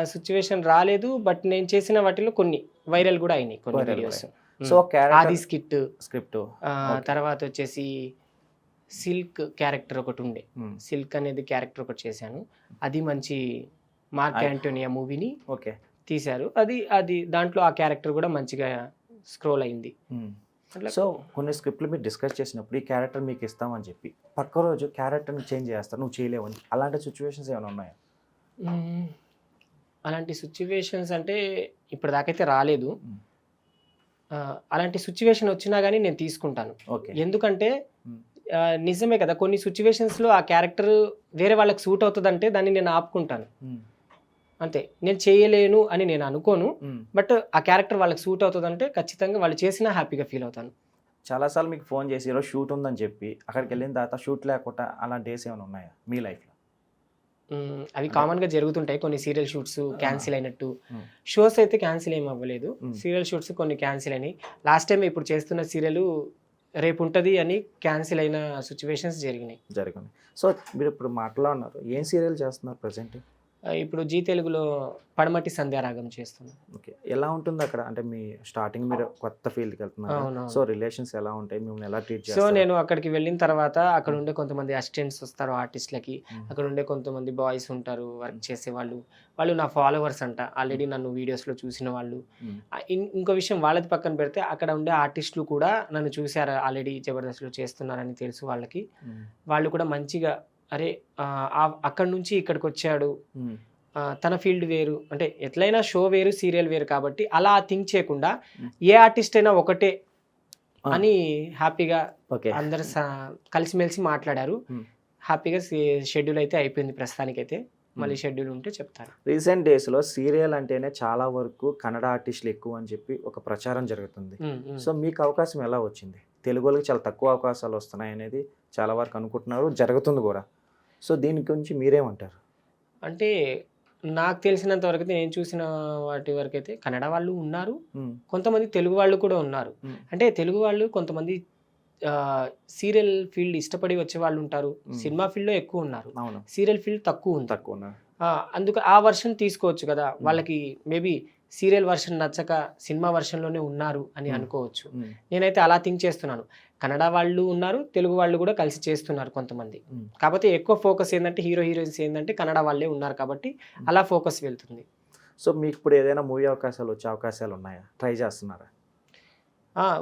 సిచ్యువేషన్ రాలేదు బట్ నేను చేసిన వాటిలో కొన్ని వైరల్ కూడా అయినాయి కొన్ని videos so Aadi skit script తర్వాత వచ్చేసి సిల్క్ క్యారెక్టర్ ఒకటి ఉండే. సిల్క్ అనేది క్యారెక్టర్ ఒకటి చేశాను. అది మంచి మార్క్ యాంటోనియా మూవీని ఓకే. తీశారు. అది అది దాంట్లో ఆ క్యారెక్టర్ కూడా మంచిగా స్క్రోల్ అయింది. సో కొన్ని స్క్రిప్ట్లు మీరు డిస్కస్ చేసినప్పుడు ఈ క్యారెక్టర్ మీకు ఇస్తామని చెప్పి పక్క రోజు క్యారెక్టర్ని చేంజ్ చేస్తారు నువ్వు చేయలేవని అలాంటి సిచ్యువేషన్స్ ఏమైనా ఉన్నాయా. అలాంటి సిచ్యువేషన్స్ అంటే ఇప్పుడు దాకైతే రాలేదు అలాంటి సిచ్యువేషన్ వచ్చినా కానీ నేను తీసుకుంటాను. ఓకే. ఎందుకంటే నిజమే కదా కొన్ని సిచ్యువేషన్స్లో ఆ క్యారెక్టర్ వేరే వాళ్ళకి సూట్ అవుతుందంటే దాన్ని నేను ఆపుకుంటాను. అంతే. నేను చేయలేను అని నేను అనుకోను బట్ ఆ క్యారెక్టర్ వాళ్ళకి సూట్ అవుతుందంటే ఖచ్చితంగా వాళ్ళు చేసినా హ్యాపీగా ఫీల్ అవుతాను. చాలాసార్లు మీకు ఫోన్ చేసి ఈరోజు షూట్ ఉందని చెప్పి అక్కడికి వెళ్ళిన తర్వాత షూట్ లేకుండా అలా డేస్ ఏమైనా ఉన్నాయా మీ లైఫ్లో. అవి కామన్గా జరుగుతుంటాయి కొన్ని సీరియల్ షూట్స్ క్యాన్సిల్ అయినట్టు. షోస్ అయితే క్యాన్సిల్ ఏం అవ్వలేదు. సీరియల్ షూట్స్ కొన్ని క్యాన్సిల్ అయినాయి. లాస్ట్ టైం ఇప్పుడు చేస్తున్న సీరియల్ రేపు ఉంటుంది అని క్యాన్సిల్ అయిన సిచ్యువేషన్స్ జరిగినాయి. జరిగింది. సో మీరు ఇప్పుడు మాట్లాడున్నారు ఏం సీరియల్ చేస్తున్నారు ప్రజెంట్? ఇప్పుడు జీ తెలుగులో పడమటి సంధ్యారాగం చేస్తున్నాను ఓకే. ఎలా ఉంటుంది అక్కడ? అంటే మీ స్టార్టింగ్ మీరు కొత్త ఫీల్డ్కి వెళ్తున్నారు. సో రిలేషన్స్ ఎలా ఉంటాయి? మిమ్మల్ని ఎలా ట్రీట్ సో నేను అక్కడికి వెళ్ళిన తర్వాత అక్కడ ఉండే కొంతమంది అసిస్టెంట్స్ వస్తారు ఆర్టిస్ట్లకి. అక్కడ ఉండే కొంతమంది బాయ్స్ ఉంటారు వర్క్ చేసే వాళ్ళు. వాళ్ళు నా ఫాలోవర్స్ అంట. ఆల్రెడీ నన్ను వీడియోస్లో చూసిన వాళ్ళు. ఇంకో విషయం వాళ్ళది పక్కన పెడితే అక్కడ ఉండే ఆర్టిస్టులు కూడా నన్ను చూశారు ఆల్రెడీ జబర్దస్త్లో చేస్తున్నారని తెలుసు వాళ్ళకి. వాళ్ళు కూడా మంచిగా అరే అక్కడ నుంచి ఇక్కడికి వచ్చాడు తన ఫీల్డ్ వేరు. అంటే ఎట్లయినా షో వేరు సీరియల్ వేరు కాబట్టి అలా థింక్ చేయకుండా. ఏ ఆర్టిస్ట్ అయినా ఒకటే. అని హ్యాపీగా అందరు కలిసిమెలిసి మాట్లాడారు. హ్యాపీగా షెడ్యూల్ అయితే అయిపోయింది ప్రస్తుతానికైతే. మళ్ళీ షెడ్యూల్ ఉంటే చెప్తాను. రీసెంట్ డేస్లో సీరియల్ అంటేనే చాలా వరకు కన్నడ ఆర్టిస్టులు ఎక్కువ అని చెప్పి ఒక ప్రచారం జరుగుతుంది. సో మీకు అవకాశం ఎలా వచ్చింది? తెలుగు వాళ్ళకి చాలా తక్కువ అవకాశాలు వస్తున్నాయి అనేది చాలా వరకు అనుకుంటున్నారు. జరుగుతుంది కూడా. సో దీని గురించి మీరేమంటారు అంటే నాకు తెలిసినంత వరకు అయితే నేను చూసిన వాటి వరకు అయితే కన్నడ వాళ్ళు ఉన్నారు. కొంతమంది తెలుగు వాళ్ళు కూడా ఉన్నారు. అంటే తెలుగు వాళ్ళు కొంతమంది సీరియల్ ఫీల్డ్ ఇష్టపడి వచ్చే వాళ్ళు ఉంటారు. సినిమా ఫీల్డ్లో ఎక్కువ ఉన్నారు సీరియల్ ఫీల్డ్ తక్కువ ఉంది తక్కువ ఉన్నారు. అందుకు ఆ వర్షన్ తీసుకోవచ్చు కదా వాళ్ళకి మేబీ సీరియల్ వర్షన్ నచ్చక సినిమా వర్షన్లోనే ఉన్నారు అని. అనుకోవచ్చు. నేనైతే అలా థింక్ చేస్తున్నాను కన్నడ వాళ్ళు ఉన్నారు తెలుగు వాళ్ళు కూడా కలిసి చేస్తున్నారు కొంతమంది. కాకపోతే ఎక్కువ ఫోకస్ ఏంటంటే హీరో హీరోయిన్స్ ఏంటంటే కన్నడ వాళ్ళే ఉన్నారు కాబట్టి అలా ఫోకస్ వెళ్తుంది. సో మీకు ఇప్పుడు ఏదైనా మూవీ అవకాశాలు వచ్చే అవకాశాలు ఉన్నాయా? ట్రై చేస్తున్నారా?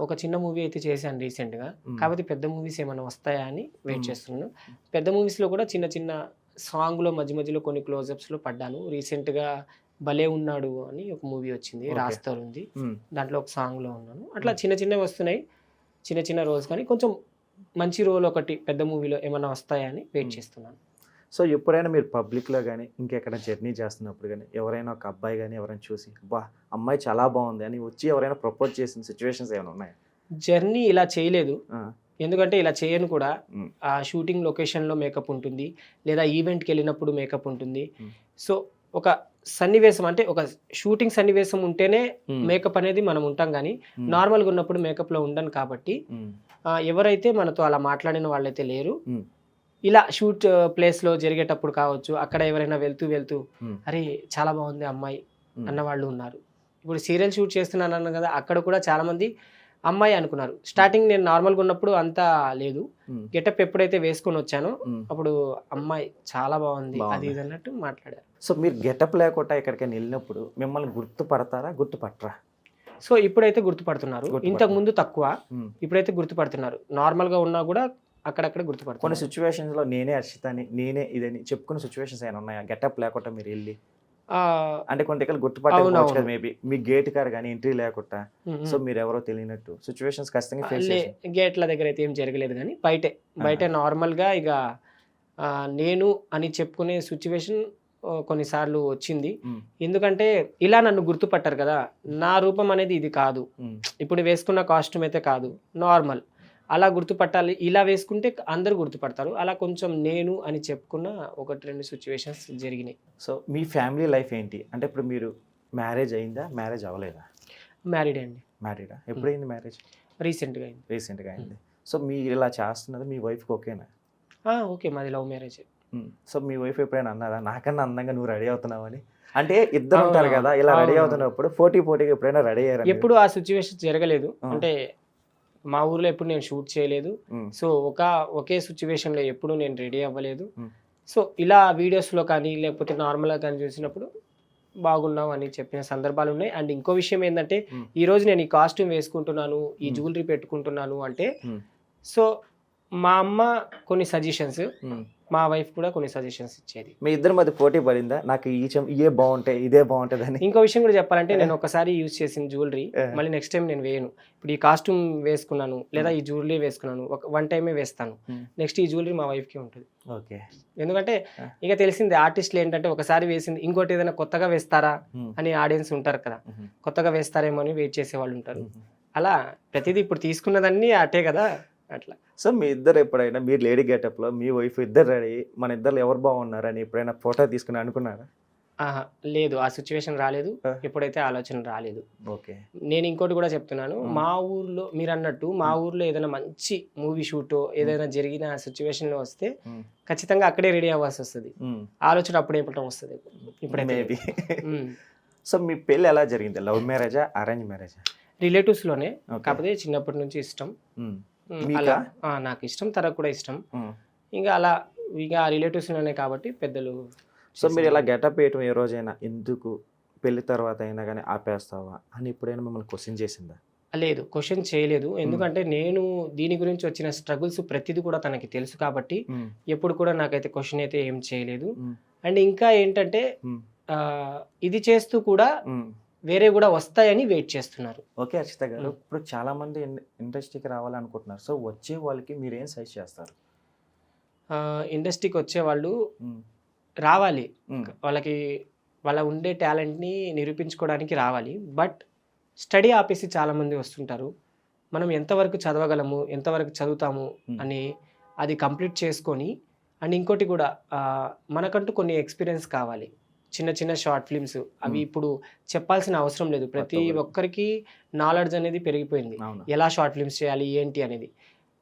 ఒక చిన్న మూవీ అయితే చేశాను రీసెంట్గా. కాకపోతే పెద్ద మూవీస్ ఏమైనా వస్తాయా అని వెయిట్. చేస్తున్నాను. పెద్ద మూవీస్లో కూడా చిన్న చిన్న సాంగ్లో మధ్య మధ్యలో కొన్ని క్లోజప్స్లో పడ్డాను. రీసెంట్గా భలే ఉన్నాడు అని ఒక మూవీ వచ్చింది. రాస్తారు ఉంది. దాంట్లో ఒక సాంగ్లో ఉన్నాను. అట్లా చిన్న చిన్నవి వస్తున్నాయి. చిన్న చిన్న రోల్స్ కానీ కొంచెం మంచి రోల్ ఒకటి పెద్ద మూవీలో ఏమైనా వస్తాయా అని వెయిట్. చేస్తున్నాను. సో ఎప్పుడైనా మీరు పబ్లిక్లో కానీ ఇంకెక్కడ జర్నీ చేస్తున్నప్పుడు కానీ ఎవరైనా ఒక అబ్బాయి కానీ ఎవరైనా చూసి బా అమ్మాయి చాలా బాగుంది అని వచ్చి ఎవరైనా ప్రపోజ్ చేసిన సిచ్యువేషన్స్ ఏమైనా ఉన్నాయా? జర్నీ ఇలా చేయలేదు. ఎందుకంటే ఇలా చేయను కూడా. ఆ షూటింగ్ లొకేషన్లో మేకప్ ఉంటుంది. లేదా ఈవెంట్కి వెళ్ళినప్పుడు మేకప్ ఉంటుంది. సో ఒక సన్నివేశం అంటే ఒక షూటింగ్ సన్నివేశం ఉంటేనే. మేకప్ అనేది మనం ఉంటాం కానీ మ్మ్. నార్మల్గా ఉన్నప్పుడు మేకప్లో ఉండను కాబట్టి. ఆ, ఎవరైతే మనతో అలా మాట్లాడిన వాళ్ళైతే లేరు. ఇలా షూట్ ప్లేస్లో జరిగేటప్పుడు కావచ్చు అక్కడ ఎవరైనా వెళ్తూ వెళ్తూ. అరే చాలా బాగుంది అమ్మాయి మ్మ్. అన్న వాళ్ళు ఉన్నారు ఇప్పుడు సీరియల్ షూట్ చేస్తున్నాను కదా అక్కడ కూడా చాలా మంది అమ్మాయి అనుకున్నారు. స్టార్టింగ్ నేను నార్మల్గా ఉన్నప్పుడు అంతా లేదు. గెటప్ ఎప్పుడైతే వేసుకొని వచ్చానో. అప్పుడు అమ్మాయి చాలా బాగుంది. అది ఇది అన్నట్టు మాట్లాడారు. సో మీరు గెటప్ లేకుండా ఎక్కడికైనా వెళ్ళినప్పుడు మిమ్మల్ని గుర్తుపడతారా? గుర్తుపట్టరా? సో ఇప్పుడైతే గుర్తుపడుతున్నారు. ఇంతకు ముందు తక్కువ. ఇప్పుడైతే గుర్తుపడుతున్నారు. నార్మల్గా ఉన్నా కూడా అక్కడక్కడ కొన్ని గుర్తుపడుతున్నారు సిచ్యువేషన్స్లో నేనే హర్షితని నేనే ఇదని చెప్పుకున్న సిచ్యువేషన్స్ ఏమైనా ఉన్నాయా? గెటప్ లేకుండా మీరు వెళ్ళి? అంటే కొన్ని దగ్గర. కదా మేబీ. మీ గేట్ కార్ కానీ ఎంట్రీ లేకుండా సో. మీరు ఎవరో తెలియనట్టు సిచ్యువేషన్స్ ఖచ్చితంగా ఫేస్ గేట్ల దగ్గర అయితే ఏం జరగలేదు కానీ బయటే బయట నార్మల్గా ఇక నేను అని చెప్పుకునే సిచ్యువేషన్ కొన్నిసార్లు వచ్చింది. ఎందుకంటే ఇలా నన్ను గుర్తుపట్టారు కదా. నా రూపం అనేది ఇది కాదు. ఇప్పుడు వేసుకున్న కాస్ట్యూమ్ అయితే కాదు. నార్మల్ అలా గుర్తుపట్టాలి. ఇలా వేసుకుంటే అందరూ గుర్తుపడతారు. అలా కొంచెం నేను అని చెప్పుకున్న ఒకటి రెండు సిచ్యువేషన్స్ జరిగినాయి. సో మీ ఫ్యామిలీ లైఫ్ ఏంటి? అంటే ఇప్పుడు మీరు మ్యారేజ్ అయిందా? మ్యారేజ్ అవ్వలేదా? మ్యారీడ్ అండి. మ్యారీడా ఎప్పుడైంది మ్యారేజ్ రీసెంట్గా అయింది. రీసెంట్గా అయింది. సో మీరు ఇలా చేస్తున్నది మీ వైఫ్కి ఓకేనా? ఓకే. మాది లవ్ మ్యారేజ్ సో మీ వైఫ్ ఎప్పుడైనా అన్నదా నాకన్నా అందంగా నువ్వు రెడీ అవుతున్నావు అని? అంటే ఇద్దరు ఉంటారు. కదా ఇలా రెడీ. అవుతున్నప్పుడు పోటీ పోటీగా ఎప్పుడైనా రెడీ అయ్యారు ఎప్పుడు ఆ సిచ్యువేషన్ జరగలేదు. ఆ. అంటే మా ఊర్లో ఎప్పుడు నేను షూట్ చేయలేదు సో ఒక ఒకే సిచ్యువేషన్లో ఎప్పుడు నేను రెడీ అవ్వలేదు. సో ఇలా వీడియోస్లో కానీ లేకపోతే నార్మల్గా కానీ చూసినప్పుడు బాగున్నావు అని చెప్పిన సందర్భాలు ఉన్నాయి అండ్ ఇంకో విషయం ఏంటంటే. ఈ రోజు నేను ఈ కాస్ట్యూమ్ వేసుకుంటున్నాను ఈ. జ్యువెలరీ పెట్టుకుంటున్నాను అంటే. సో మా అమ్మ కొన్ని సజెషన్స్ మా వైఫ్ కూడా కొన్ని సజెషన్స్ ఇచ్చేది. మీ ఇద్దరి మధ్య పోటీ పడిందా? నాకు ఈ ఇయే బాగుంటాయి ఇదే బాగుంటుంది అని ఇంకో విషయం కూడా చెప్పాలంటే నేను ఒకసారి యూజ్ చేసిన జ్యువెలరీ. మళ్ళీ నెక్స్ట్ టైం నేను వేయను. ఇప్పుడు ఈ కాస్ట్యూమ్ వేసుకున్నాను లేదా ఈ జ్యువెలరీ వేసుకున్నాను ఒక వన్ టైమే వేస్తాను. నెక్స్ట్ ఈ జ్యువెలరీ మా వైఫ్కి ఉంటుంది. ఓకే. ఎందుకంటే. ఇక తెలిసింది ఆర్టిస్టులు ఏంటంటే ఒకసారి వేసింది ఇంకోటి ఏదైనా కొత్తగా వేస్తారా అని ఆడియన్స్ ఉంటారు కదా. కొత్తగా వేస్తారేమో అని వెయిట్ చేసే వాళ్ళు ఉంటారు అలా ప్రతిదీ ఇప్పుడు తీసుకున్నదన్నీ అటే కదా. అట్లా. సో మీ ఇద్దరు ఎప్పుడైనా మీరు లేడీ గెటప్లో మీ వైఫ్ ఇద్దరు రెడీ మన ఇద్దరు ఎవరు బాగున్నారు అని ఎప్పుడైనా ఫోటో తీసుకుని అనుకున్నారా? లేదు. ఆ సిచ్యువేషన్ రాలేదు. ఎప్పుడైతే ఆలోచన రాలేదు. ఓకే. నేను ఇంకోటి కూడా చెప్తున్నాను. మా ఊర్లో మీరు అన్నట్టు మా ఊర్లో ఏదైనా మంచి మూవీ షూట్ ఏదైనా జరిగిన సిచ్యువేషన్లో వస్తే. ఖచ్చితంగా అక్కడే రెడీ అవ్వాల్సి వస్తుంది. ఆలోచన అప్పుడే ఇవ్వటం వస్తుంది. ఇప్పుడైతే మేబీ. సో మీ పెళ్ళి ఎలా జరిగింది? లవ్ మ్యారేజా అరేంజ్ మ్యారేజా? రిలేటివ్స్లోనే కాకపోతే చిన్నప్పటి నుంచి ఇష్టం? అలా. నాకు ఇష్టం తరకు కూడా ఇష్టం. ఇంకా అలా ఇక రిలేటివ్స్లోనే కాబట్టి పెద్దలు సో మీరు ఇలా గెటప్ వేయటం ఏ రోజైనా ఎందుకు పెళ్ళి తర్వాత అయినా కానీ ఆపేస్తావా అని ఎప్పుడైనా మిమ్మల్ని క్వశ్చన్ చేసిందా? లేదు క్వశ్చన్ చేయలేదు. ఎందుకంటే నేను దీని గురించి వచ్చిన స్ట్రగుల్స్ ప్రతిదీ కూడా తనకి తెలుసు కాబట్టి. ఎప్పుడు కూడా నాకైతే క్వశ్చన్ అయితే ఏం చేయలేదు. అండ్ ఇంకా ఏంటంటే ఇది చేస్తూ కూడా. వేరే కూడా వస్తాయని వెయిట్ చేస్తున్నారు ఓకే అర్చిత గారు. ఇప్పుడు చాలా మంది ఇన్- ఇండస్ట్రీకి రావాలనుకుంటున్నారు సో వచ్చే వాళ్ళకి మీరు ఏం సజెస్ట్ చేస్తారు ఇండస్ట్రీకి వచ్చే వాళ్ళు. రావాలి. వాళ్ళకి వాళ్ళ ఉండే టాలెంట్ని నిరూపించుకోవడానికి రావాలి బట్ స్టడీ ఆపేసి చాలామంది వస్తుంటారు మనం ఎంతవరకు చదవగలము ఎంతవరకు చదువుతాము. అని అది కంప్లీట్ చేసుకొని అండ్ ఇంకోటి కూడా మనకంటూ కొన్ని ఎక్స్పీరియన్స్ కావాలి చిన్న చిన్న షార్ట్ ఫిల్మ్స్ అవి. ఇప్పుడు చెప్పాల్సిన అవసరం లేదు ప్రతి ఒక్కరికి. నాలెడ్జ్ అనేది పెరిగిపోయింది ఎలా షార్ట్ ఫిల్మ్స్ చేయాలి ఏంటి అనేది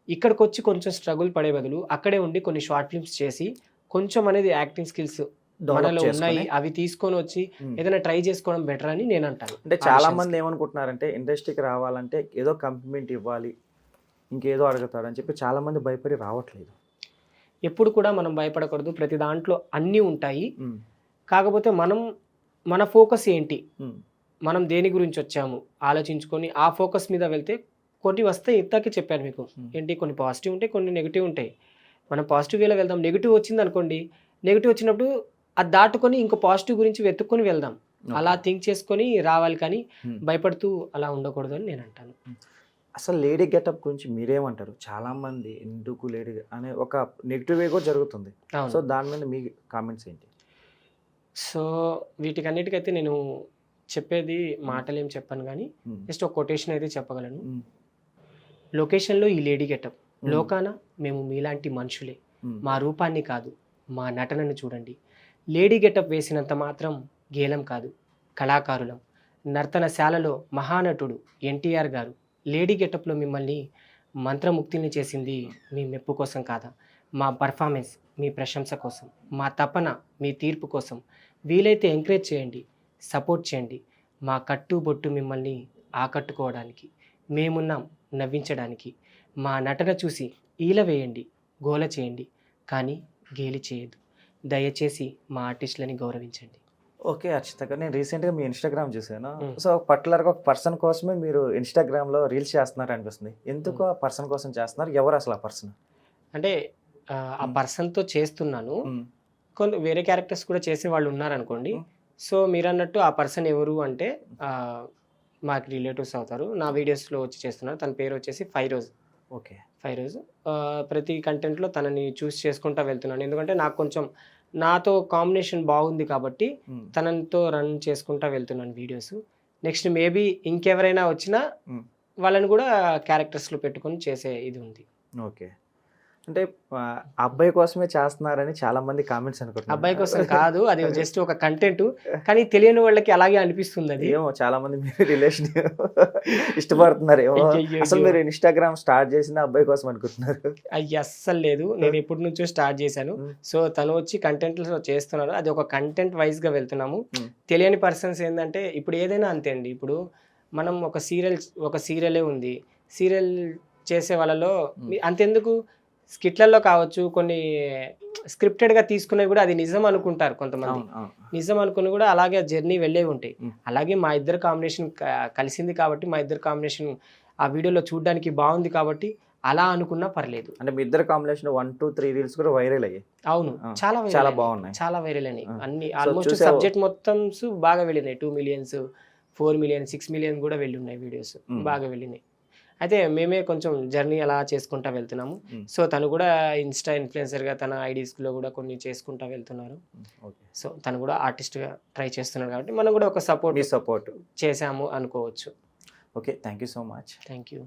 ఇక్కడికి వచ్చి కొంచెం స్ట్రగుల్ పడే బదులు అక్కడే ఉండి కొన్ని షార్ట్ ఫిల్మ్స్ చేసి కొంచెం అనేది యాక్టింగ్ స్కిల్స్ మనలో ఉన్నాయి అవి తీసుకొని వచ్చి. ఏదైనా ట్రై చేసుకోవడం బెటర్ అని నేను అంటాను అంటే చాలా. మంది ఏమనుకుంటున్నారంటే ఇండస్ట్రీకి రావాలంటే ఏదో కంప్లిమెంట్ ఇవ్వాలి ఇంకేదో అడుగుతాడు అని చెప్పి చాలా మంది భయపడి రావట్లేదు ఎప్పుడు కూడా మనం భయపడకూడదు ప్రతి దాంట్లో అన్నీ ఉంటాయి. కాకపోతే మనం మన ఫోకస్ ఏంటి. మనం దేని గురించి వచ్చాము? ఆలోచించుకొని ఆ ఫోకస్ మీద వెళ్తే కొన్ని వస్తాయి. ఇంతకే చెప్పాను మీకు. ఏంటి? కొన్ని పాజిటివ్ ఉంటాయి కొన్ని నెగిటివ్ ఉంటాయి. మనం పాజిటివ్ వేలో వెళ్దాం. నెగిటివ్ వచ్చింది అనుకోండి. నెగిటివ్ వచ్చినప్పుడు అది దాటుకొని ఇంకో పాజిటివ్ గురించి వెతుక్కొని వెళ్దాం. అలా థింక్ చేసుకొని రావాలి కానీ. భయపడుతూ అలా ఉండకూడదు అని నేను అంటాను. అసలు లేడీ గెటప్ గురించి మీరేమంటారు? చాలా మంది ఎందుకు లేడీ అనే ఒక నెగిటివ్ వే కూడా జరుగుతుంది. సో దాని మీద మీ కామెంట్స్ ఏంటి? సో వీటికన్నిటికైతే నేను చెప్పేది మాటలు ఏం చెప్పను కానీ మ్మ్. జస్ట్ ఒక కొటేషన్ అయితే చెప్పగలను మ్మ్. లొకేషన్లో ఈ లేడీ గెటప్. లోకాన మేము మీలాంటి మనుషులే. మా రూపాన్ని కాదు మా నటనను చూడండి లేడీ గెటప్ వేసినంత మాత్రం గేలం కాదు కళాకారులం నర్తనశాలలో మహానటుడు ఎన్టీఆర్ గారు లేడీ గెటప్లో మిమ్మల్ని మంత్రముక్తిని చేసింది మీ మెప్పు కోసం కాదా మా పర్ఫార్మెన్స్ మీ ప్రశంస కోసం మా తపన మీ తీర్పు కోసం వీలైతే ఎంకరేజ్ చేయండి సపోర్ట్ చేయండి. మా కట్టు బొట్టు మిమ్మల్ని ఆకట్టుకోవడానికి మేమున్నాం నవ్వించడానికి. మా నటన చూసి ఈల వేయండి గోల చేయండి కానీ గేలి చేయొద్దు. దయచేసి మా ఆర్టిస్టులని గౌరవించండి. ఓకే అర్చిత గారు నేను రీసెంట్గా మీ ఇన్స్టాగ్రామ్ చూసాను మ్మ్. సో పర్టికులర్గా ఒక పర్సన్ కోసమే మీరు ఇన్స్టాగ్రామ్లో రీల్స్ చేస్తున్నారు అనిపిస్తుంది ఎందుకు ఆ పర్సన్ కోసం చేస్తున్నారు? ఎవరు అసలు ఆ పర్సన్? అంటే ఆ. పర్సన్తో చేస్తున్నాను. కొంత వేరే క్యారెక్టర్స్ కూడా చేసే వాళ్ళు ఉన్నారనుకోండి. సో మీరు అన్నట్టు ఆ పర్సన్ ఎవరు అంటే మాకు రిలేటివ్స్ అవుతారు. నా వీడియోస్లో వచ్చి చేస్తున్నారు. తన పేరు వచ్చేసి ఫైరోజ్. ఓకే. ఫైరోజ్. ప్రతి కంటెంట్లో తనని చూస్ చేసుకుంటా వెళ్తున్నాను. ఎందుకంటే నాకు కొంచెం నాతో కాంబినేషన్ బాగుంది కాబట్టి తనతో రన్ చేసుకుంటా వెళ్తున్నాను వీడియోస్. నెక్స్ట్ మేబీ ఇంకెవరైనా వచ్చినా. వాళ్ళని కూడా క్యారెక్టర్స్లో పెట్టుకొని చేసే ఇది ఉంది. ఓకే. అంటే అబ్బాయి కోసమే చేస్తున్నారని చాలా మంది కామెంట్స్ అనుకుంటున్నారు. అబ్బాయి కోసం కాదు అది జస్ట్ ఒక కంటెంట్ కానీ తెలియని వాళ్ళకి అలాగే అనిపిస్తుంది అది. ఏమో చాలా మంది మీరు రిలేషన్ ఇష్టపడుతున్నారు ఏమో. అసలు మీరు ఇన్స్టాగ్రామ్ స్టార్ట్ చేసిన అబ్బాయి కోసం అనుకుంటున్నారు. అయ్యి అస్సలు లేదు. నేను ఎప్పటి నుంచో స్టార్ట్ చేశాను. సో తను వచ్చి కంటెంట్లో చేస్తున్నారు అది ఒక కంటెంట్ వైజ్గా వెళ్తున్నాము. మ్మ్. తెలియని పర్సన్స్ ఏంటంటే ఇప్పుడు ఏదైనా అంతే అండి. ఇప్పుడు మనం ఒక సీరియల్ ఒక సీరియలే ఉంది. సీరియల్ చేసే వాళ్ళలో అంతెందుకు? స్కిట్లలో కావచ్చు కొన్ని స్క్రిప్టెడ్గా తీసుకునేవి కూడా అది నిజం అనుకుంటారు కొంతమంది నిజం అనుకుని కూడా అలాగే జర్నీ వెళ్ళే ఉంటాయి. అలాగే మా ఇద్దరు కాంబినేషన్ కలిసింది కాబట్టి మా ఇద్దరు కాంబినేషన్ ఆ వీడియోలో చూడడానికి బాగుంది కాబట్టి అలా అనుకున్నా పర్లేదు అంటే మీ ఇద్దరు combination one two three reels కూడా వైరల్ అయ్యాయి అవును చాలా చాలా. బాగున్నాయి చాలా వైరల్ అయినాయి. అన్ని ఆల్మోస్ట్? సబ్జెక్ట్ మొత్తం బాగా వెళ్ళినాయి two millions four million six million కూడా వెళ్ళి ఉన్నాయి వీడియోస్. బాగా వెళ్ళినాయి అయితే మేమే కొంచెం జర్నీ అలా చేసుకుంటా వెళ్తున్నాము. సో తను కూడా ఇన్స్టా ఇన్ఫ్లుయెన్సర్గా తన ఐడీస్లో కూడా కొన్ని చేసుకుంటా వెళ్తున్నారు. సో తను కూడా ఆర్టిస్ట్గా ట్రై చేస్తున్నారు కాబట్టి మనం కూడా ఒక సపోర్ట్ సపోర్ట్. చేశాము అనుకోవచ్చు. Okay thank you so much. Thank you